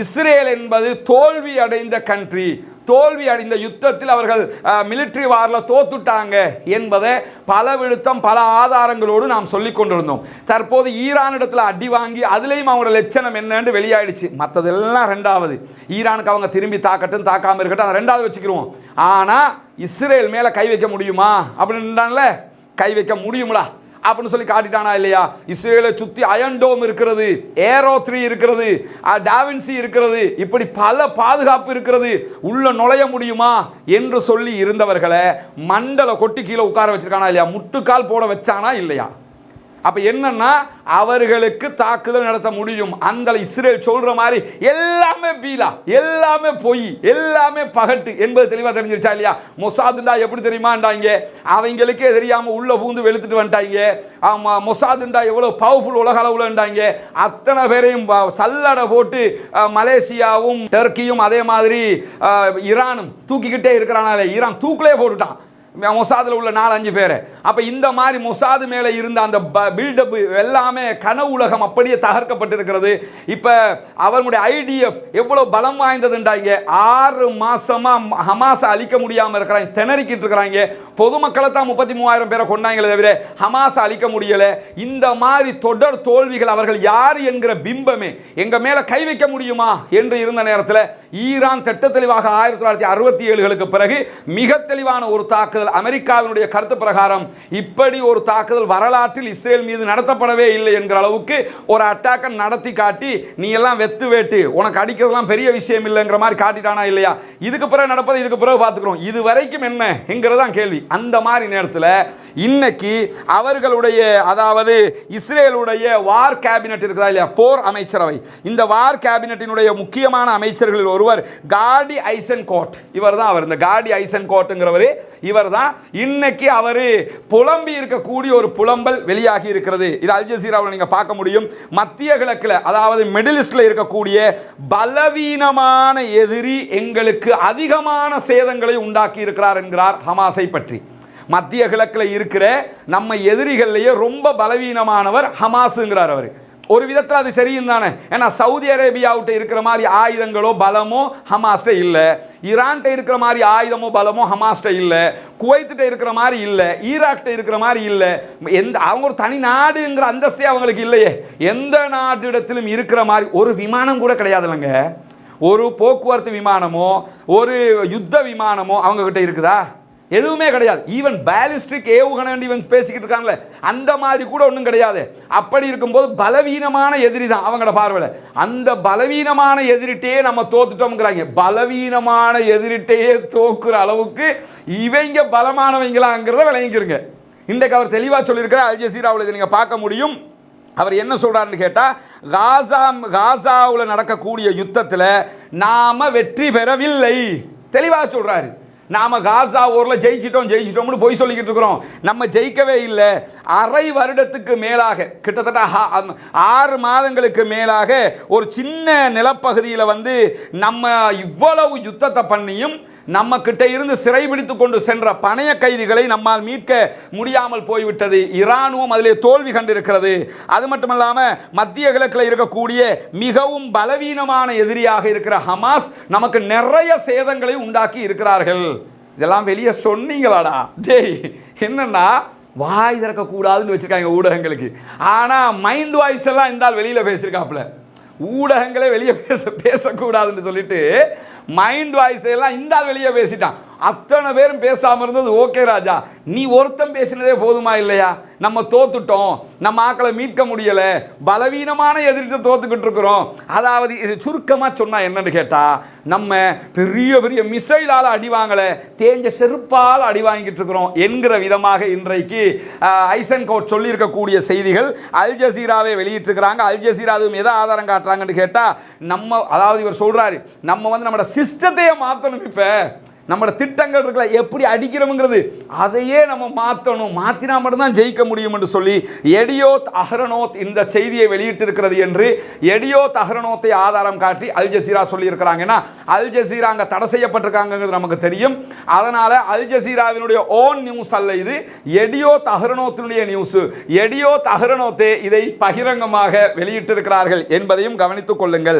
Israel என்பது தோல்வி அடைந்த கண்ட்ரி தோல்வி அடைந்த யுத்தத்தில் அவர்கள் மிலிட்ரி வாரில் தோத்துட்டாங்க என்பதை பல விழுத்தம் பல ஆதாரங்களோடு நாம் சொல்லிக் கொண்டிருந்தோம். தற்போது ஈரானிடத்தில் அடி வாங்கி அதுலேயும் அவங்களோட லட்சணம் என்னன்னு வெளியாயிடுச்சு. மற்றதெல்லாம் ரெண்டாவது. ஈரானுக்கு அவங்க திரும்பி தாக்கட்டும் தாக்காமல் இருக்கட்டும் அதை ரெண்டாவது வச்சுக்கிருவோம். ஆனால் இஸ்ரேல் மேலே கை வைக்க முடியுமா? அப்படின்றான்ல கை வைக்க முடியுங்களா அப்படின்னு சொல்லி காட்டிட்டானா இல்லையா? இஸ்ரேலை சுற்றி அயன்டோம் இருக்கிறது ஏரோ த்ரீ இருக்கிறது டாவின்சி இருக்கிறது இப்படி பல பாதுகாப்பு இருக்கிறது. உள்ள நுழைய முடியுமா என்று சொல்லி இருந்தவர்களை மண்டல கொட்டி கீழே உட்கார வச்சிருக்கானா இல்லையா? முட்டுக்கால் போட வச்சானா இல்லையா? அப்போ என்னன்னா அவர்களுக்கு தாக்குதல் நடத்த முடியும். அந்த இஸ்ரேல் சொல்கிற மாதிரி எல்லாமே பீலா எல்லாமே பொய் எல்லாமே பகட்டு என்பது தெளிவாக தெரிஞ்சிருச்சா இல்லையா? மொசாதுண்டா எப்படி தெரியுமாண்டாங்க அவங்களுக்கே தெரியாமல் உள்ள பூந்து வெளுத்துட்டு வந்துட்டாங்க. ஆமாம் மொசாதுண்டா எவ்வளோ பவர்ஃபுல் உலக அளவுலண்டாங்க அத்தனை பேரையும் சல்லடை போட்டு மலேசியாவும் டர்க்கியும் அதே மாதிரி ஈரானும் தூக்கிக்கிட்டே இருக்கிறானாலே ஈரான் தூக்கிலே போட்டுட்டான். மொசாதில் உள்ள நாலு அஞ்சு பேர். அப்போ இந்த மாதிரி மொசாது மேலே இருந்த அந்த பில்டப் எல்லாமே கனவு உலகம் அப்படியே தகர்க்கப்பட்டிருக்கிறது. இப்போ அவனுடைய ஐடிஎஃப் எவ்வளோ பலம் வாய்ந்ததுண்டாங்க ஆறு மாதமாக ஹமாஸை அழிக்க முடியாமல் இருக்கிறாங்க திணறிக்கிட்டு இருக்கிறாங்க. பொதுமக்களை தான் முப்பத்தி மூவாயிரம் பேரை கொண்டாங்களே தவிர ஹமாஸை அழிக்க முடியலை. இந்த மாதிரி தொடர் தோல்விகள் அவர்கள் யார் என்கிற பிம்பமே எங்கள் மேலே கை வைக்க முடியுமா என்று இருந்த நேரத்தில் ஈரான் திட்ட தெளிவாக ஆயிரத்தி தொள்ளாயிரத்தி அறுபத்தி ஏழுகளுக்கு பிறகு மிக தெளிவான ஒரு தாக்குதல் அமெரிக்காவினுடைய கருத்து பிரகாரம் இப்படி ஒரு தாக்குதல் வரலாற்றில் இஸ்ரேல் மீது நடத்தப்படவே இல்லை என்கிற அளவுக்கு ஒரு அட்டாக்கை நடத்தி காட்டி நீ எல்லாம் வெத்து வேட்டு உனக்கு அடிக்கிறதுலாம் பெரிய விஷயம் இல்லைங்கிற மாதிரி காட்டிட்டானா இல்லையா? இதுக்கு பிறகு நடப்பது இதுக்கு பிறகு பார்த்துக்கிறோம். இது வரைக்கும் என்ன? என்கிறதான் கேள்வி. அந்த மாதிரி நேரத்தில் இன்னைக்கு அவர்களுடைய அதாவது இஸ்ரேலுடைய வார் கேபினட் இருக்குதா இல்லையா? போர் அமைச்சரவை. இந்த வார் கேபினட்டினுடைய முக்கியமான அமைச்சர்களில் ஒருவர் காடி ஐசன் கோட் இவர் தான் அவர். இந்த காடி ஐசன் கோட்டுங்கிறவர் இவர் தான் இன்னைக்கு அவர் புலம்பி இருக்கக்கூடிய ஒரு புலம்பல் வெளியாகி இருக்கிறது. இது அல் ஜசீராவில் நீங்கள் பார்க்க முடியும். மத்திய கிழக்கில் அதாவது மிடில் ஈஸ்டில் இருக்கக்கூடிய பலவீனமான எதிரி எங்களுக்கு அதிகமான சேதங்களை உண்டாக்கி இருக்கிறார் என்கிறார் ஹமாஸை பற்றி. மத்திய கிழக்கில் இருக்கிற நம்ம எதிரிகள்லேயே ரொம்ப பலவீனமானவர் ஹமாஸுங்கிறார் அவர். ஒரு விதத்தில் அது சரியும் தானே. ஏன்னா சவுதி அரேபியாவிட்ட இருக்கிற மாதிரி ஆயுதங்களோ பலமோ ஹமாஸ்ட இல்லை. ஈரான்கிட்ட இருக்கிற மாதிரி ஆயுதமோ பலமோ ஹமாஸ்ட இல்லை. குவைத்திட்ட இருக்கிற மாதிரி இல்லை. ஈராக்கிட்ட இருக்கிற மாதிரி இல்லை. எந்த அவங்க ஒரு தனி நாடுங்கிற அந்தஸ்தே அவங்களுக்கு இல்லையே. எந்த நாட்டிடத்திலும் இருக்கிற மாதிரி ஒரு விமானம் கூட கிடையாது இல்லைங்க ஒரு போக்குவரத்து விமானமோ ஒரு யுத்த விமானமோ அவங்கக்கிட்ட இருக்குதா? எதுவுமே கிடையாது. ஈவன் பேலிஸ்டிக் ஏவுகணை இவன் பேசிக்கிட்டு இருக்காங்களே அந்த மாதிரி கூட ஒன்றும் கிடையாது. அப்படி இருக்கும்போது பலவீனமான எதிரி தான் அவங்களோட பார்வையில். அந்த பலவீனமான எதிரிட்டையே நம்ம தோத்துட்டோம்ங்கிறாங்க. பலவீனமான எதிரிட்டையே தோக்குற அளவுக்கு இவங்க பலமானவங்களாங்கிறத விளங்கிக்கிறங்க இன்றைக்கு அவர் தெளிவாக சொல்லியிருக்கிற அல் ஜசீராவில் இதை நீங்கள் பார்க்க முடியும். அவர் என்ன சொல்கிறாருன்னு கேட்டால் காசா காசாவில் நடக்கக்கூடிய யுத்தத்தில் நாம் வெற்றி பெறவில்லை. தெளிவாக சொல்கிறாரு நாம காசா ஊரில் ஜெயிச்சிட்டோம் ஜெயிச்சிட்டோம்னு போய் சொல்லிக்கிட்டு இருக்கிறோம். நம்ம ஜெயிக்கவே இல்லை. அரை வருடத்துக்கு மேலாக கிட்டத்தட்ட ஆறு மாதங்களுக்கு மேலாக ஒரு சின்ன நிலப்பகுதியில் வந்து நம்ம இவ்வளவு யுத்தத்தை பண்ணியும் நம்ம கிட்ட இருந்து சிறைபிடித்து கொண்டு சென்ற பணைய கைதிகளை நம்மால் மீட்க முடியாமல் போய்விட்டது. இராணுவம் அதிலே தோல்வி கண்டிருக்கிறது. அது மட்டுமல்லாமல் மத்திய கிழக்கில் இருக்கக்கூடிய மிகவும் பலவீனமான எதிரியாக இருக்கிற ஹமாஸ் நமக்கு நிறைய சேதங்களை உண்டாக்கி இருக்கிறார்கள். இதெல்லாம் வெளியே சொன்னீங்களாடா. டேய் என்னன்னா வாய் திறக்கக்கூடாதுன்னு வச்சுருக்காங்க ஊடகங்களுக்கு. ஆனால் மைண்ட் வாய்ஸ் எல்லாம் இருந்தால் வெளியில் பேசியிருக்காப்புல. ஊடகங்களே வெளியே பேச பேசக்கூடாதுன்னு சொல்லிட்டு மைண்ட் வாய்ஸ் எல்லாம் இந்த ஆள் வெளியே பேசிட்டான். அத்தனை பேரும் பேசாமல் இருந்தது ஓகே ராஜா. நீ ஒருத்தன் பேசினதே போதுமா இல்லையா? நம்ம தோத்துட்டோம். நம்ம ஆக்களை மீட்க முடியலை. பலவீனமான எதிர்த்து தோத்துக்கிட்டு இருக்கிறோம். அதாவது இது சுருக்கமாக சொன்னால் என்னன்னு கேட்டால் நம்ம பெரிய பெரிய மிசைலால் அடி வாங்கலை தேஞ்ச செருப்பால் அடி வாங்கிட்டு இருக்கிறோம் என்கிற விதமாக இன்றைக்கு ஐசன் கோட் சொல்லியிருக்கக்கூடிய செய்திகள் அல் ஜசீராவை வெளியிட்டிருக்கிறாங்க. அல் ஜசீரா அதுவும் எதை ஆதாரம் காட்டுறாங்கன்னு கேட்டால் நம்ம அதாவது இவர் சொல்கிறாரு நம்ம வந்து நம்மளோட சிஸ்டத்தையே மாற்றணும் இப்போ. நம்மளோட திட்டங்கள் இருக்கல எப்படி அடிக்கிறோம்ங்கிறது அதையே நம்ம மாற்றணும் மாற்றினா மட்டும்தான் ஜெயிக்க முடியும் என்று சொல்லி எடியோத் அஹ்ரனோத் இந்த செய்தியை வெளியிட்டிருக்கிறது என்று எடியோத் அஹ்ரனோத்தை ஆதாரம் காட்டி அல் ஜசீரா சொல்லியிருக்கிறாங்கன்னா அல் ஜசீரா அங்கே தடை செய்யப்பட்டிருக்காங்கிறது நமக்கு தெரியும். அதனால் அல் ஜசீராவினுடைய ஓன் நியூஸ் அல்ல இது எடியோத் அஹ்ரனோத்தினுடைய நியூஸ் எடியோத் அஹ்ரனோத்தே இதை பகிரங்கமாக வெளியிட்டிருக்கிறார்கள் என்பதையும் கவனித்துக் கொள்ளுங்கள்.